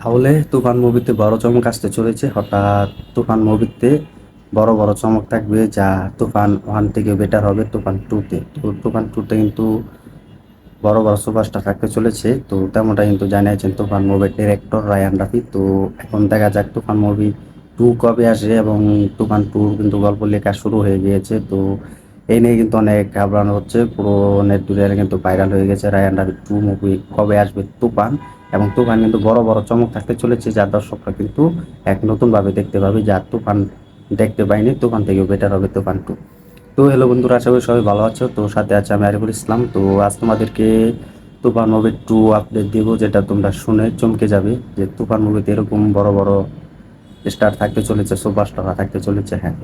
তাহলে তুফান মুভিতে বড় চমক আসতে চলেছে। হঠাৎ তুফান মুভিতে বড় বড় চমক থাকবে যা তুফান ওয়ান থেকে বেটার হবে তুফান টুতে। তো তুফান টুতে কিন্তু বড় বড় সুপারস্টার থাকতে চলেছে। তো তেমনটা কিন্তু জানিয়েছেন তুফান মুভির ডিরেক্টর রায়ান রাফি। তো এখন দেখা যাক তুফান মুভি টু কবে আসে এবং তুফান টু কিন্তু গল্প লেখা শুরু হয়ে গিয়েছে। তো এই নিয়ে কিন্তু অনেক ঘাবড়ানো হচ্ছে। পুরো নেট দুনিয়ায় কিন্তু ভাইরাল হয়ে গেছে রায়ান রাফি টু মুভি কবে আসবে তুফান। এবং তুফান কিন্তু বড় বড় চমক থাকতে চলেছে, যা দর্শকরা কিন্তু এক নতুনভাবে দেখতে পাবে, যা তুফান দেখতে পাইনি, তুফান থেকেও বেটার হবে তুফান টু তো হ্যালো বন্ধুরা, আশা করি সবাই ভালো আছো। তো সাথে আছে আমি আরিফুল ইসলাম। তো আজ তোমাদেরকে তুফান মুভির টু আপডেট দিব, যেটা তোমরা শুনে চমকে যাবে যে তুফান মুভিতে এরকম বড় বড় স্টার থাকতে চলেছে সুপারস্টাররা থাকতে চলেছে হ্যাঁ।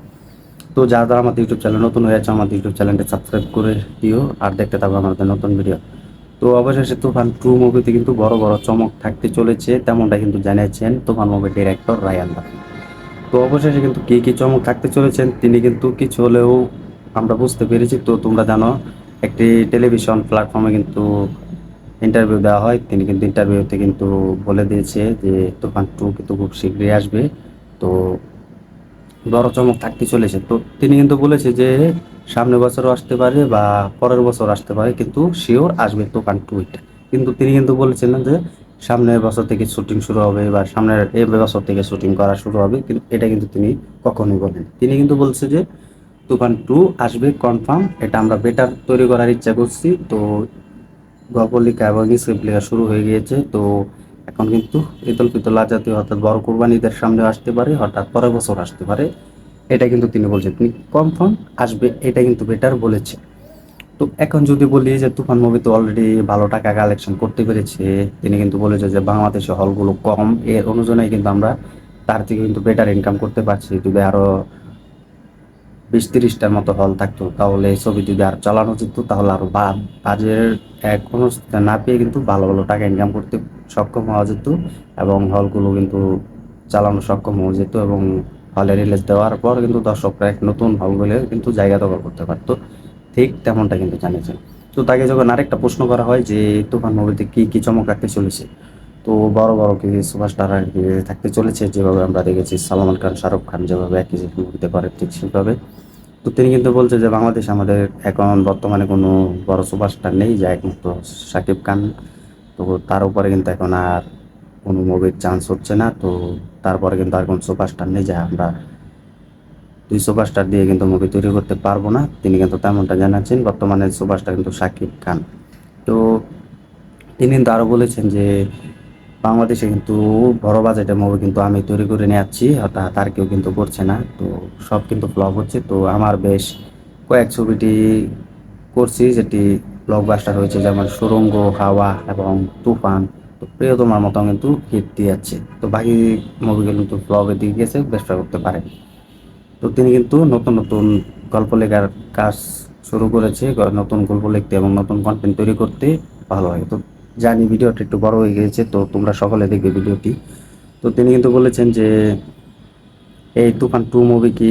তো যারা আমাদের ইউটিউব চ্যানেল নতুন হয়ে আছে, আমাদের ইউটিউব চ্যানেলটি সাবস্ক্রাইব করে দিও, আর দেখতে থাকো আমাদের নতুন ভিডিও তো অবশেষে তুফান টু মুভিতে কিন্তু বড় বড় চমক থাকতে চলেছে, তেমনটা কিন্তু জানিয়েছেন তুফান মুভির ডিরেক্টর রায়ান রাফি তো অবশেষে কিন্তু কী কী চমক থাকতে চলেছেন তিনি কিন্তু কিছু হলেও আমরা বুঝতে পেরেছি। তো তোমরা জানো, একটি টেলিভিশন প্ল্যাটফর্মে কিন্তু ইন্টারভিউ দেওয়া হয়। তিনি কিন্তু ইন্টারভিউতে কিন্তু বলে দিয়েছে যে তুফান টু কিন্তু খুব শীঘ্রই আসবে। তো বড় চমক থাকতে চলেছে। তো তিনি কিন্তু বলেছে যে সামনের বছরও আসতে পারে বা পরের বছর আসতে পারে, কিন্তু শিওর আসবে দোকান টু এটা কিন্তু তিনি কিন্তু বলেছিলেন যে সামনের বছর থেকে শুটিং শুরু হবে বা সামনের এই বছর থেকে শুটিং করা শুরু হবে, কিন্তু এটা কিন্তু তিনি কখনোই বলেন তিনি কিন্তু বলছে যে তুফান টু আসবে কনফার্ম এটা আমরা বেটার তৈরি করার ইচ্ছা করছি। তো গল্প লেখা এবং স্ক্রিপ্ট লেখা শুরু হয়ে গিয়েছে, তো এখন কিন্তু ঈদুল ফিতর জাতীয় অর্থাৎ বড় কোরবানিদের সামনে আসতে পারে, হঠাৎ পরের বছর আসতে পারে। এটা কিন্তু তিনি বলছেন। তিনি কনফার্ম আসবে, এটা কিন্তু বেটার বলেছে। তো এখন যদি বলি যে তুফান মুভি তো অলরেডি ভালো টাকা কালেকশন করতে পেরেছে, তিনি কিন্তু বলেছে যে বাংলাদেশে হলগুলো কম, এর অনুযায়ী কিন্তু আমরা তার থেকে কিন্তু বেটার ইনকাম করতে পারছি। যদি আরও বিশ তিরিশটার মতো হল থাকতো, তাহলে এই ছবি যদি আর চালানো যেত, তাহলে আরও বাজের এক অনুষ্ঠান না পেয়ে কিন্তু ভালো ভালো টাকা ইনকাম করতে সক্ষম হওয়া যেত এবং হলগুলো কিন্তু চালানো সক্ষম হওয়া যেত এবং হলে রিলিজ দেওয়ার পর কিন্তু দর্শকরা এক নতুন হলগুলো কিন্তু জায়গা দখল করতে পারতো। ঠিক তেমনটা কিন্তু জানিয়েছেন। তো তাকে যখন আরেকটা প্রশ্ন করা হয় যে, তুফান মুভিতে কি কি চমক রাখতে চলেছে? তো বড় বড় কি সুপারস্টার আর কি থাকতে চলেছে, যেভাবে আমরা দেখেছি সালমান খান, শাহরুখ খান যেভাবে একই মুভিতে করে ঠিক সেভাবে। তো তিনি কিন্তু বলছে যে, বাংলাদেশ আমাদের এখন বর্তমানে কোনো বড় সুপারস্টার নেই, যা একমাত্র সাকিব খান। তো তার উপরে কিন্তু এখন আর কোনো মুভির চান্স হচ্ছে না। তো তারপরে কিন্তু আর কোনো সুপারস্টার যা আমরা দুই সুপারস্টার দিয়ে কিন্তু মুভি তৈরি করতে পারব না। তিনি কিন্তু তেমনটা জানাচ্ছেন, বর্তমানে সুপারস্টার কিন্তু সাকিব খান। তো তিনি কিন্তু আরও বলেছেন যে বাংলাদেশে কিন্তু বড় বাজেটের মুভি কিন্তু আমি তৈরি করে নিয়ে অর্থাৎ তার কেউ কিন্তু করছে না। তো সব কিন্তু ফ্লপ হচ্ছে। তো আমার বেশ কয়েক ছবিটি করছি, যেটি ব্লকবাস্টার হয়েছে, যেমন সুরঙ্গ, হাওয়া এবং তুফান। তো প্রিয়তমার মতো কিন্তু হিট দিয়ে যাচ্ছে তো বাকি মুভিগুলো কিন্তু ফ্লপের দিকে গেছে ব্যবসা করতে পারে তো তিনি কিন্তু নতুন নতুন গল্প লেখার কাজ শুরু করেছে নতুন গল্প লিখতে এবং নতুন কন্টেন্ট তৈরি করতে ভালো হয় তো জানি ভিডিওটা একটু বড় হয়ে গিয়েছে, তো তোমরা সকলে দেখবে ভিডিওটি। তো তিনি কিন্তু বলেছেন যে, এই তুফান টু মুভি কি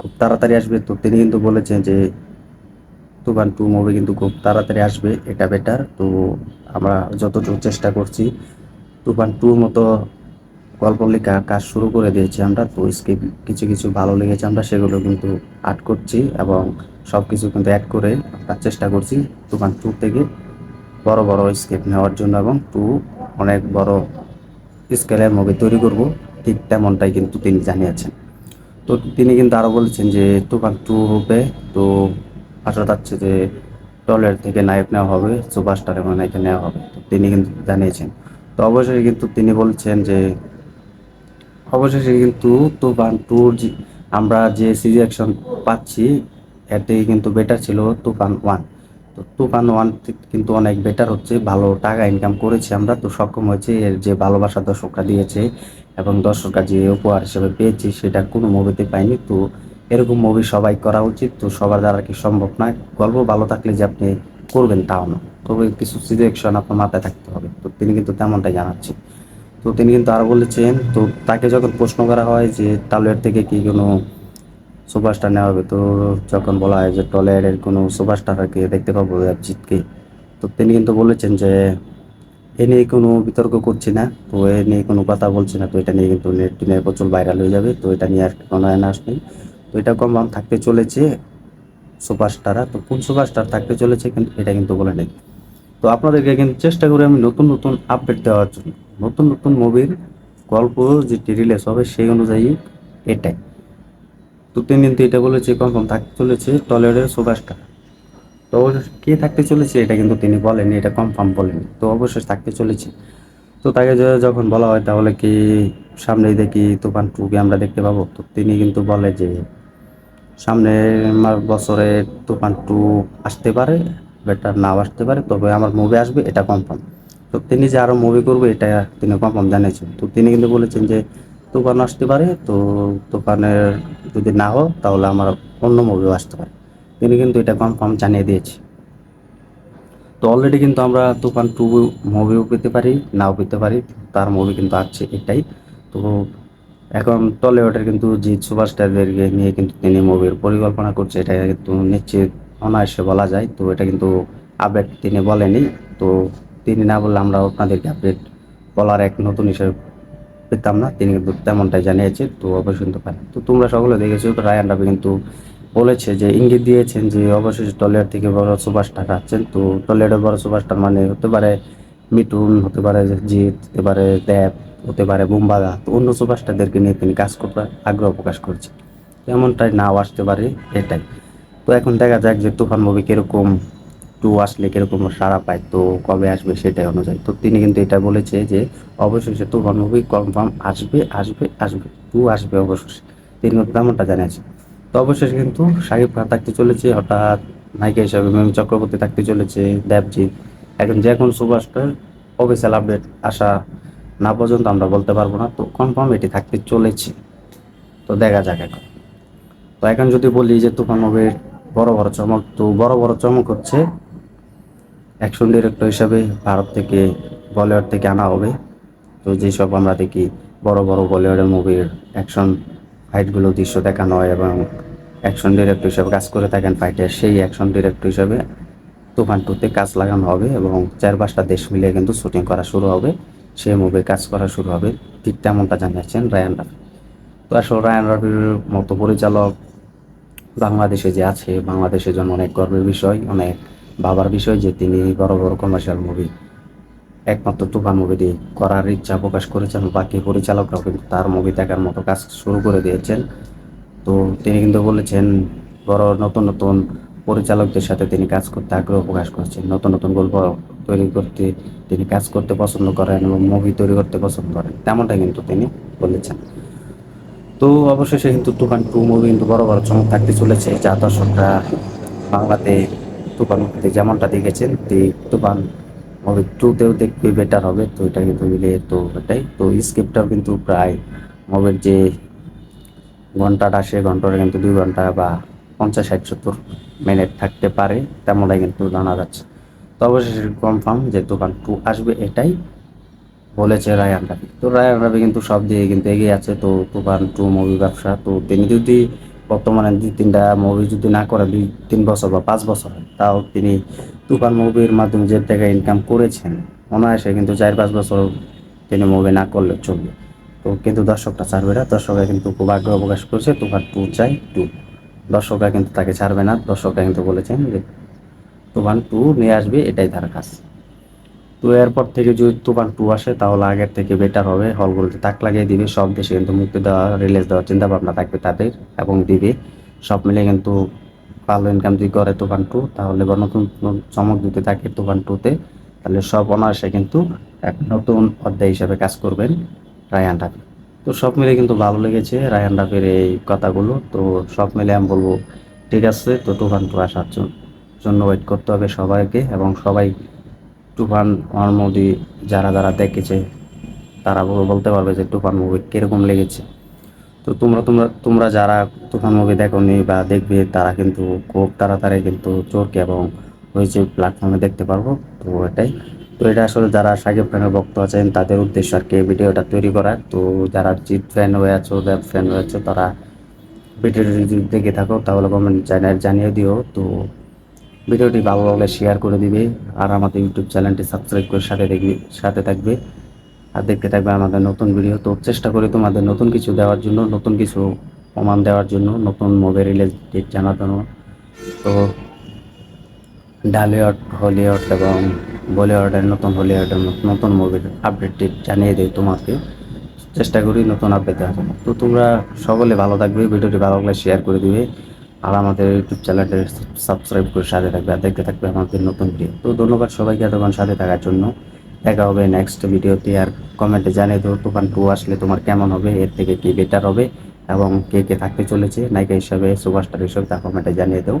খুব তাড়াতাড়ি আসবে? তো তিনি কিন্তু বলেছেন যে, তুফান টু মুভি কিন্তু খুব তাড়াতাড়ি আসবে, এটা বেটার তো আমরা যতটুকু চেষ্টা করছি, তুফান টুর মতো গল্প লেখা কাজ শুরু করে দিয়েছি আমরা, তো স্ক্রিপ্ট কিছু কিছু ভালো লেগেছে আমরা, সেগুলো কিন্তু আর্ট করছি এবং সব কিছু কিন্তু অ্যাড করে আমরা চেষ্টা করছি তুফান টু থেকে বড় বড় স্কেপ নেওয়ার জন্য এবং টু অনেক বড় স্কেলের মুভি তৈরি করব, ঠিক তেমনটাই কিন্তু তিনি জানিয়েছেন। তো তিনি কিন্তু আরও বলেছেন যে তুফান টু হবে, তো আশা যাচ্ছে যে টলের থেকে নায়ক নেওয়া হবে সুপারস্টারের নায়কে নেওয়া হবে। তিনি কিন্তু জানিয়েছেন। তো অবশ্যই কিন্তু তিনি বলছেন যে, অবশেষে কিন্তু তুফান টুর আমরা যে সিজেকশন পাচ্ছি এর থেকে কিন্তু বেটার ছিল তুফান ওয়ান তো তুফান ওয়ান কিন্তু অনেক বেটার হচ্ছে, ভালো টাকা ইনকাম করেছি আমরা, তো সক্ষম হয়েছে এর যে ভালোবাসা দর্শকরা দিয়েছে এবং দর্শকরা যে উপহার হিসেবে পেয়েছি, সেটা কোনো মুভিতে পাইনি। তো এরকম মুভি সবাই করা উচিত, তো সবার দ্বারা কি সম্ভব না গল্প ভালো থাকলে যে আপনি করবেন তাও না তবে কিছু সিলেকশন আপনার মাথায় থাকতে হবে। তো তিনি কিন্তু তেমনটাই জানাচ্ছেন। তো তিনি কিন্তু আরও বলেছেন, তো তাকে যখন প্রশ্ন করা হয় যে টালের থেকে কি কোনো সুপারস্টার নেওয়া হবে? তো যখন বলা হয় যে টলের কোনো সুপারস্টারকে দেখতে পাবো, অভিজিৎকে। তো তিনি কিন্তু বলেছেন যে, এ নিয়ে কোনো বিতর্ক করছি না। তো এ নিয়ে কোনো কথা বলছি না। তো এটা নিয়ে কিন্তু নেট প্রচুর ভাইরাল হয়ে যাবে। তো এটা নিয়ে আর কোনো নেই। তো এটা কনফার্ম থাকতে চলেছে সুপারস্টাররা তো কোন সুপারস্টার থাকতে চলেছে কিন্তু এটা কিন্তু বলে নেই। তো আপনাদেরকে কিন্তু চেষ্টা করি আমি নতুন নতুন আপডেট দেওয়ার জন্য। নতুন নতুন মুভির গল্প যেটি রিলিজ হবে সেই অনুযায়ী এটাই। তো তিনি কিন্তু এটা বলেছে কনফার্ম থাকতে চলেছে, টলিউডের সুপারস্টার তো কে থাকতে চলেছে এটা কিন্তু তিনি বলেনি এটা কনফার্ম বলেনি তো অবশ্যই থাকতে চলেছে। তো তাকে যখন বলা হয় তাহলে কি সামনেই দেখি তুফান টু কে আমরা দেখতে পাবো? তো তিনি কিন্তু বলে যে সামনের মা- বছরে তুফান টু আসতে পারে বেটার নাও আসতে পারে, তবে আমার মুভি আসবে, এটা কনফার্ম তো তিনি যে আরও মুভি করবে, এটা তিনি কনফার্ম জানিয়েছেন। তো তিনি কিন্তু বলেছেন যে তুফান আসতে পারে, তো তুফানের যদি না হোক, তাহলে আমার অন্য মুভিও আসতে পারে। তিনি কিন্তু এটা কনফার্ম জানিয়ে দিয়েছে। তো অলরেডি কিন্তু আমরা তুফান টু মুভিও পেতে পারি, নাও পেতে পারি, তার মুভি কিন্তু আসছে এটাই। তো এখন টলিউডের কিন্তু জিৎ সুপারস্টারদেরকে নিয়ে কিন্তু তিনি মুভির পরিকল্পনা করছে, এটা কিন্তু নিশ্চিত অনায়াসে বলা যায়। তো এটা কিন্তু আপডেট তিনি বলেনি। তো তিনি না বললে আমরা আপনাদেরকে আপডেট বলার এক নতুন হিসেবে পেতাম না। তিনি কিন্তু তেমনটাই জানিয়েছে, তো অবশ্যই কিন্তু পারেন। তো তোমরা সকলে দেখেছ রায়ান রাবি কিন্তু বলেছে যে ইঙ্গিত দিয়েছেন যে অবশেষে টলিউড থেকে বড় সুপারস্টার আছেন তো টলিউডের বড় সুপারস্টার মানে হতে পারে মিঠুন, হতে পারে জিৎ, হতে পারে দেব হতে পারে বুম্বাদা অন্য সুপারস্টারদেরকে নিয়ে তিনি কাজ করতে আগ্রহ প্রকাশ করছে এমনটাই নাও আসতে পারে এটাই। তো এখন দেখা যাক যে তুফান মুভি কীরকম, টু আসলে কীরকম সাড়া পায়, তো কবে আসবে সেটাই অনুযায়ী। তো তিনি কিন্তু এটা বলেছে যে অবশেষে তুফান মুভি কনফার্ম আসবে আসবে আসবে, টু আসবে অবশেষে তিনি কিন্তু তেমনটা জানিয়েছেন। তো অবশেষে কিন্তু শাকিব খান থাকতে চলেছে, হঠাৎ নায়িকা হিসাবে মেম চক্রবর্তী থাকতে চলেছে, দেবজিৎ। এখন যে কোনো সুপারস্টার অফিসিয়াল আপডেট আসা না পর্যন্ত আমরা বলতে পারব না। তো কনফার্ম এটি থাকতে চলেছে। তো দেখা যাক এখন। তো এখন যদি বলি যে তুফান মুভির বড় বড় চমক, তো বড় বড় চমক হচ্ছে অ্যাকশন ডিরেক্টর হিসাবে ভারত থেকে বলিউড থেকে আনা হবে। তো যেসব আমরা দেখি, বড় বড় বলিউডের মুভির অ্যাকশন ফাইটগুলো দৃশ্য দেখানো হয় এবং অ্যাকশন ডিরেক্টর হিসাবে কাজ করে থাকেন ফাইটের সেই অ্যাকশন ডিরেক্টর হিসাবে তুফান টুতে কাজ লাগানো হবে এবং চার পাঁচটা দেশ মিলিয়ে কিন্তু শুটিং করা শুরু হবে। সেই মুভির কাজ করা শুরু হবে। ঠিক তেমনটা জানিয়েছেন রায়ান রাফি। তো আসলে রায়ান রাফির মতো পরিচালক বাংলাদেশে যে আছে বাংলাদেশের জন্য অনেক গর্বের বিষয়, অনেক ভাবার বিষয় যে তিনি বড় বড় কমার্শিয়াল মুভি একমাত্র তুফান মুভি দিয়ে করার ইচ্ছা প্রকাশ করেছেন। বাকি পরিচালকরাও কিন্তু তার মুভি দেখার মতো কাজ শুরু করে দিয়েছেন। তো তিনি কিন্তু বলেছেন, বড় নতুন নতুন পরিচালকদের সাথে তিনি কাজ করতে আগ্রহ প্রকাশ করছেন। নতুন নতুন গল্প তৈরি করতে তিনি কাজ করতে পছন্দ করেন এবং মুভি তৈরি করতে পছন্দ করেন। তেমনটা কিন্তু তিনি বলেছেন। তো অবশেষে কিন্তু তুফান টু মুভি কিন্তু বড় বড় চমক থাকতে চলেছে। যা দর্শকরা বাংলাতে তুফান মুভিতে যেমনটা দেখেছেন তুফান মুভি টুতেও দেখবে বেটার হবে। তো এটা কিন্তু মিলে তো এটাই তো স্ক্রিপ্টটাও কিন্তু প্রায় মুভির যে ঘন্টাটা, সে ঘন্টাটা কিন্তু দুই ঘণ্টা বা পঞ্চাশ ষাট সত্তর মিনিট থাকতে পারে, তেমনটাই কিন্তু জানা যাচ্ছে। তো অবশেষে কনফার্ম যে তুফান টু আসবে এটাই বলেছে রায়ান রাবি তো রায়ান রাবি কিন্তু সব দিয়ে কিন্তু এগিয়ে আছে, তো তুফান টু মুভি ব্যবসা, তো তিনি যদি বর্তমানে দুই তিনটা মুভি যদি না করে দুই তিন বছর বা পাঁচ বছর, তাও তিনি তুফান মুভির মাধ্যমে যে টাকা ইনকাম করেছেন, অনায়াসে কিন্তু চার পাঁচ বছর তিনি মুভি না করলে চলবে। তো কিন্তু দর্শকটা ছাড়বে না দর্শকরা কিন্তু খুব আগ্রহ প্রকাশ করছে তুফান টু চাই টু। দর্শকরা কিন্তু তাকে ছাড়বে না, দর্শকরা কিন্তু বলেছেন যে তুফান টু নিয়ে আসবে, এটাই তার কাজ। তো এরপর থেকে যদি তুফান টু আসে, তাহলে আগের থেকে বেটার হবে, হলগুলোতে তাক লাগিয়ে দিবে, সব দেশে কিন্তু মুক্তি দেওয়া রিলিজ দেওয়ার চিন্তা ভাবনা থাকবে তাদের এবং দিবে। সব মিলে কিন্তু ভালো ইনকাম যদি করে তুফান টু, তাহলে বা নতুন চমক দিতে থাকে তুফান টুতে তাহলে সব অনায়াসে কিন্তু এক নতুন অধ্যায় হিসেবে কাজ করবেন রায়ান রাফি। তো সব মিলে কিন্তু ভালো লেগেছে রায়ান রাফির এই কথাগুলো। তো সব মিলে আমি বলব, ঠিক আছে, তো তুফান টু আসার জন্য ওয়েট করতে হবে সবাইকে এবং সবাই তুফান, আমার মুভি যারা যারা দেখেছে, তারা বল- বলতে পারবে যে তুফান মুভি কীরকম লেগেছে। তো তোমরা তোমরা তোমরা যারা তুফান মুভি দেখোনি বা দেখবে, তারা কিন্তু খুব তাড়াতাড়ি কিন্তু চোরকে এবং হয়েছে প্ল্যাটফর্মে দেখতে পারব। তো এটাই। তো এটা আসলে যারা সাকিব খানের ভক্ত আছেন, তাদের উদ্দেশ্য আর কি এই ভিডিওটা তৈরি করা তো যারা জিৎ ফ্যান হয়ে আছো দেব ফ্যান হয়ে আছো, তারা ভিডিওটি যদি দেখে থাকো, তাহলে কমেন্ট জানিয়ে জানিয়ে দিও। তো ভিডিওটি ভালো লাগলে শেয়ার করে দিবে, আর আমাদের ইউটিউব চ্যানেলটি সাবস্ক্রাইব করে সাথে দেখবে, সাথে থাকবে। আর দেখতে থাকবে আমাদের নতুন ভিডিও তো চেষ্টা করি তোমাদের নতুন কিছু দেওয়ার জন্য, নতুন কিছু প্রমাণ দেওয়ার জন্য, নতুন মুভি রিলিজ ডেট জানানো তো ডালিউড হলিউড এবং বলিউডের নতুন হলিউডের নতুন মুভির আপডেট ডেট জানিয়ে দেয় তোমাকে। চেষ্টা করি নতুন আপডেট দেওয়ার জন্য। তো তোমরা সকলে ভালো থাকবে, ভিডিওটি ভালো লাগলে শেয়ার করে দিবে। আর আমাদের ইউটিউব চ্যানেলটি সাবস্ক্রাইব করে সাথে থাকবে আর দেখতে থাকবে আমাদের নতুন ভিডিও তো ধন্যবাদ সবাইকে এতক্ষণ সাথে থাকার জন্য। দেখা হবে নেক্সট ভিডিওতে আর কমেন্টে জানিয়ে দেবো, তুফান টু আসলে তোমার কেমন হবে, এর থেকে কি বেটার হবে এবং কে কে থাকতে চলেছে। নায়িকা হিসাবে সুপারস্টার হিসেবে তা কমেন্টে জানিয়ে দেবো।